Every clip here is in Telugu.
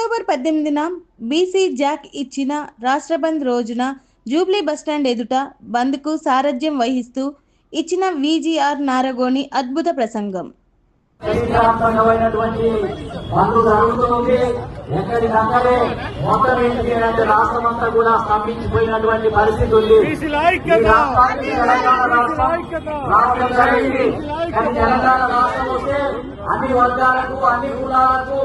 అక్టోబర్ పద్దెనిమిదిన బీసీ జాక్ ఇచ్చిన రాష్ట్ర బంద్ రోజున జూబ్లీ బస్టాండ్ ఎదుట బంద్కు సారథ్యం వహిస్తూ ఇచ్చిన విజిఆర్ నారగోని అద్భుత ప్రసంగం. చరిత్రాత్మకమైనటువంటి బంధు జరుగుతుంది ఎక్కడికక్కడే మొత్తం ఏంటి అంటే రాష్ట్రం అంతా కూడా స్తంభించిపోయినటువంటి పరిస్థితి ఉంది. రాష్ట్రం జరిగింది. కానీ తెలంగాణ రాష్ట్రం వస్తే అన్ని వర్గాలకు అన్ని కులాలకు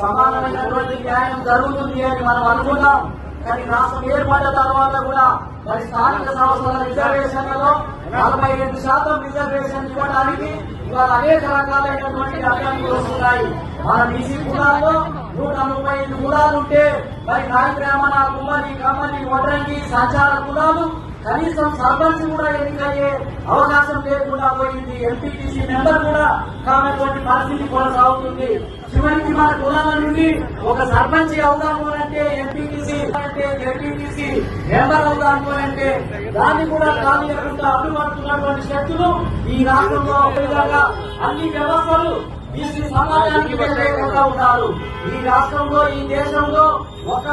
సమానమైనటువంటి న్యాయం జరుగుతుంది అని మనం అనుకున్నాం. కానీ రాష్ట్రం ఏర్పడిన తర్వాత కూడా మరి స్థానిక సంస్థల రిజర్వేషన్లలో నలభై రెండు శాతం రిజర్వేషన్ ఇవ్వడానికి ఇవాళ అనేక రకాలైనటువంటి అడ్డంకులు వస్తున్నాయి. మన బీసీ కులాల్లో నూట ముప్పై ఐదు కులాలు ఉంటే మరి నాయ బ్రాహ్మణ కుమ్మరి కమ్మరి వడ్రంగి సంచార కులాలు కనీసం సర్పంచ్ కూడా ఎన్నికయ్యే అవకాశం లేకుండా పోయింది. ఎంపీటీసీ మెంబర్ కూడా కానటువంటి పరిస్థితి కొనసాగుతుంది చివరికి మన కులాల నుండి ఒక సర్పంచ్ అవుదాము అంటే ఎంపీటీసీ అంటే ఎంపీటీసీ మెంబర్ అవుదాము అంటే దాన్ని కూడా ఖాళీ లేకుండా అడ్డుపడుతున్నటువంటి శక్తులు ఈ రాష్ట్రంలో విధంగా అన్ని వ్యవస్థలు బీసీ సమాజానికి వ్యతిరేకంగా ఉన్నారు. ఈ రాష్ట్రంలో ఈ దేశంలో ఒక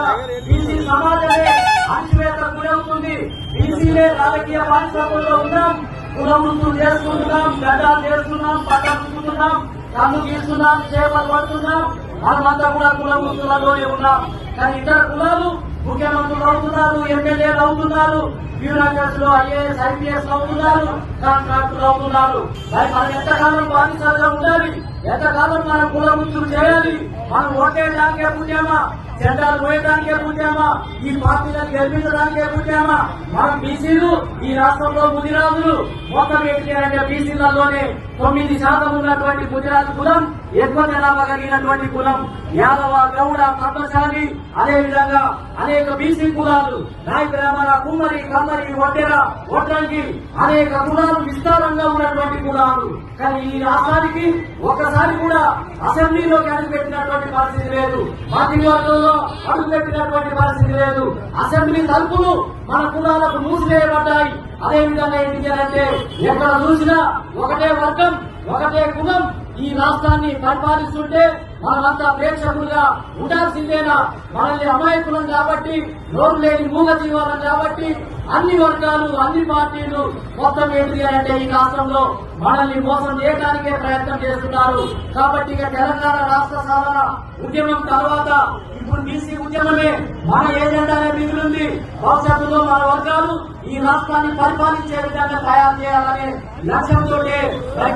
బీసీ సమాజమే బీసీలే రాజకీయ బాధ్యతలో ఉన్నాం. కులం చేసుకుంటున్నాం గడ్డాలు చేస్తున్నాం పట్టుకుంటున్నాం కన్ను గీస్తున్నాం చేపలు పడుతున్నాం మనమంతా కూడా కులం ఉన్నాం. కానీ ఇతర కులాలు ముఖ్యమంత్రులు అవుతున్నారు ఎమ్మెల్యేలు అవుతున్నారు బ్యూరోక్రాట్స్లో ఐఏఎస్ ఐపీఎస్ అవుతున్నారు కాంట్రాక్టులు అవుతున్నారు. మరి మనం ఎంతకాలం బాధితులుగా ఉండాలి? ఎంతకాలం మనం కుల వృత్తులు చేయాలి మనం ఓటేయడానికే పుట్టామా జెండాలు పోయడానికే పుట్టామా ఈ పార్టీలను గెలిపించడానికే పుట్టామా మనం బీసీలు ఈ రాష్ట్రంలో ముదిరాజులు మొత్తం ఏంటి అంటే బీసీలలోనే తొమ్మిది శాతం ఉన్నటువంటి గుజరాత్ కులం ఎక్కువ జనాభా కలిగినటువంటి కులం యాదవ గౌడ పద్మశాలి అదే విధంగా అనేక బీసీ కులాలు నాయ కుమ్మరి కమ్మరి ఒడ్డెర ఒడ్రంగి అనేక కులాలు విస్తారంగా ఉన్నటువంటి కులాలు. కానీ ఈ రాష్ట్రానికి ఒకసారి కూడా అసెంబ్లీలోకి అడుగుపెట్టినటువంటి పరిస్థితి లేదు. మంత్రివర్గంలో అడుగుపెట్టినటువంటి పరిస్థితి లేదు. అసెంబ్లీ తలుపులు మన కులాలకు మూసివేయబడ్డాయి. అదే విధంగా ఏంటి అంటే ఎక్కడ చూసినా ఒకటే వర్గం ఒకటే కులం ఈ రాష్ట్రాన్ని పరిపాలిస్తుంటే మనమంతా ప్రేక్షకులుగా ఉండాల్సిందేనా మనల్ని అమాయకులం కాబట్టి నోరు లేని మూగ జీవాలం కాబట్టి అన్ని వర్గాలు అన్ని పార్టీలు మొత్తం ఏంటి అంటే ఈ రాష్ట్రంలో మనల్ని మోసం చేయడానికే ప్రయత్నం చేస్తున్నారు. కాబట్టి ఇక తెలంగాణ రాష్ట్ర సాధన ఉద్యమం తర్వాత ఇప్పుడు బీసీ ఉద్యమమే మన ఏజెండానే మిగిలింది. భవిష్యత్తులో మన వర్గాలు ఈ రాష్ట్రాన్ని పరిపాలించే విధంగా తయారు చేయాలనే లక్ష్యంతో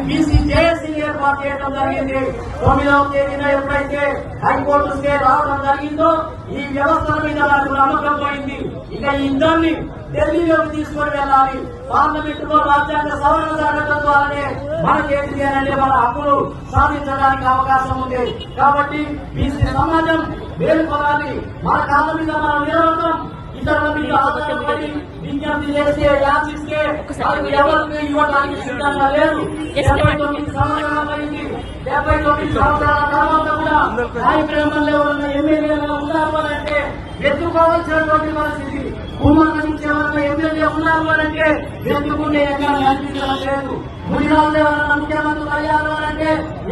బీసీ జేఏసీ ఏర్పాటు చేయడం జరిగింది. తొమ్మిదవ తేదీన ఎప్పుడైతే హైకోర్టు స్టే రావడం జరిగిందో ఈ వ్యవస్థల మీద నాకు నమ్మకం పోయింది. ఇక ఈ ఇద్దరిని ఢిల్లీలోకి తీసుకొని వెళ్ళాలి. పార్లమెంట్లో రాజ్యాంగ సవరణ జరగడం ద్వారానే మనకి ఏంటి అని మన హక్కులు సాధించడానికి అవకాశం ఉంది. కాబట్టి బీసీ సమాజం మేలుకోవాలి మన కాళ్ళ మీద మనం నిలబడతాం. ఇతరుల మీద ఆధారపడి విజ్ఞప్తి చేస్తే యాచిస్తే వాళ్ళకి ఎవరికి ఇవ్వడానికి సిద్ధంగా లేరు డెబ్బై తొమ్మిది సంవత్సరాలైంది డెబ్బై తొమ్మిది సంవత్సరాల తర్వాత కూడా కార్యక్రమంలో ఉన్న ఉన్నారు అంటే ఎత్తుకోవాల్సినటువంటి పరిస్థితి కుమారించే వాళ్ళ ఎమ్మెల్యే ఉన్నారు అని అంటే ఎత్తుకుంటే ఎక్కడ కనిపించడం లేదు. ముదిరాజు ఎవరైనా ముఖ్యమంత్రులు అయ్యారు అని అంటే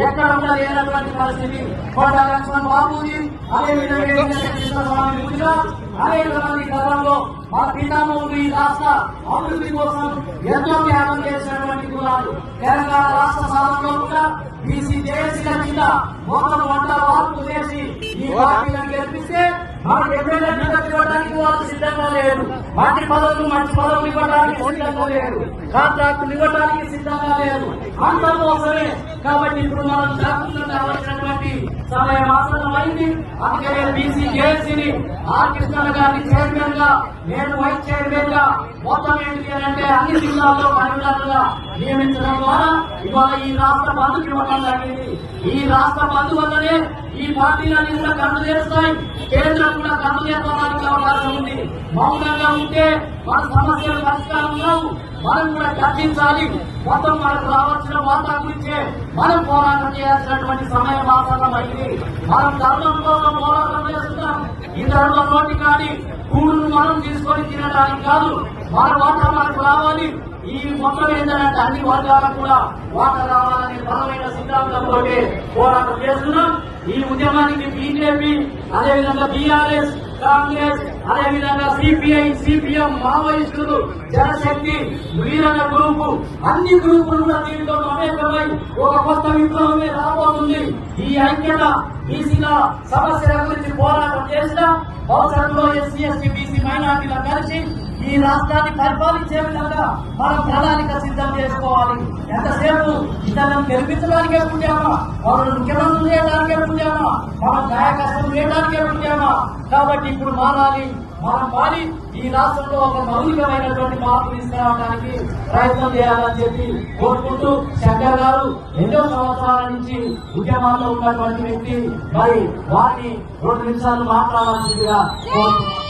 ఎక్కడ కూడా లేనటువంటి పరిస్థితి. కోట లక్ష్మణ్ బాబుజీ అదేవిధంగా కృష్ణస్వామి గుజరాత్ అనేక మంది గతంలో మా పితామహులు ఈ రాష్ట్ర అభివృద్ధి కోసం ఎంతో త్యాగం చేసినటువంటి కులాలు. తెలంగాణ రాష్ట్ర సాధనలో కూడా బీసీ జేఏసీల కింద మొత్తం వంట మార్పు చేసి ఈ పార్టీలను గెలిపిస్తే మాకు ఎమ్మెల్యే ఇవ్వడానికి వాళ్ళు సిద్ధంగా లేరు. మంత్రి పదవులు మంచి పదవులు ఇవ్వడానికి సిద్ధంగా లేరు. కాంట్రాక్టులు ఇవ్వడానికి సిద్ధంగా లేరు. అంత మోసమే కాబట్టి ఇప్పుడు మనం జాగ్రత్తగా కావాల్సినటువంటి సమయం ఆసన్నమైంది అందుకే నేను బీసీ జేఏసీని ఆర్ కృష్ణ గారిని చైర్మన్గా నేను వైస్ చైర్మన్గా మొత్తం ఏంటి అని అంటే అన్ని జిల్లాల్లో కన్వీనర్లుగా నియమించడం ద్వారా ఇవాళ ఈ రాష్ట్ర బంధుకి ఇవ్వడం జరిగింది. ఈ రాష్ట్ర బంధు వల్లనే ఈ పార్టీలన్నీ కూడా కన్ను చేస్తాయి కేంద్రం కూడా కన్ను చేస్తానికి అవకాశం ఉంది. మౌనంగా ఉంటే మన సమస్యలు పరిష్కారం కావు. మనం కూడా చర్చించాలి మొత్తం మనకు రావాల్సిన వాటా గురించే మనం పోరాటం చేయాల్సినటువంటి సమయం ఆసన్నమైంది. మనం ధర్మం కోసం పోరాటం చేస్తున్నాం. ఇతరుల నోటి కానీ కూడును మనం తీసుకొని తినడానికి కాదు మన వాటర్ మనకు రావాలి. ఈ మొత్తం ఏంటంటే అన్ని వర్గాలకు కూడా వాటర్ రావాలని బలమైన సిద్ధాంతంతో పోరాటం చేస్తున్నాం. ఈ ఉద్యమానికి బీజేపీ అదేవిధంగా బీఆర్ఎస్ కాంగ్రెస్ అదేవిధంగా సిపిఐ సిపిఎం మావోయిస్టులు జనశక్తి వీరన గ్రూపు అన్ని గ్రూపులు కూడా దీంతో మమేకమై ఒక కొత్త విప్లవమే రాబోతుంది. ఈ ఐక్యత బీసీల సమస్యల గురించి పోరాటం చేసిన. All time lawyers, CSPB మైనార్టీల కలిసి ఈ రాష్ట్రాన్ని పరిపాలించే విధంగా మనం ప్రణాళిక సిద్ధం చేసుకోవాలి. ఎంతసేపు ఇతరులను గెలిపించడానికే పుట్టామా? వాళ్ళని ముఖ్యమంత్రులు చేయడానికే పుట్టామా? మనం నాయకత్వం చేయడానికే పుట్టామా? కాబట్టి ఇప్పుడు మారాలి మనం మారి ఈ రాష్ట్రంలో ఒక మౌలికమైనటువంటి మార్పు తీసుకురావడానికి ప్రయత్నం చేయాలని చెప్పి కోరుకుంటూ శంకర్ గారు ఎన్నో సంవత్సరాల నుంచి ఉద్యమాల్లో ఉన్నటువంటి వ్యక్తి. మరి వారిని రెండు నిమిషాలు మాట్లాడాల్సిందిగా కోరుతున్నాను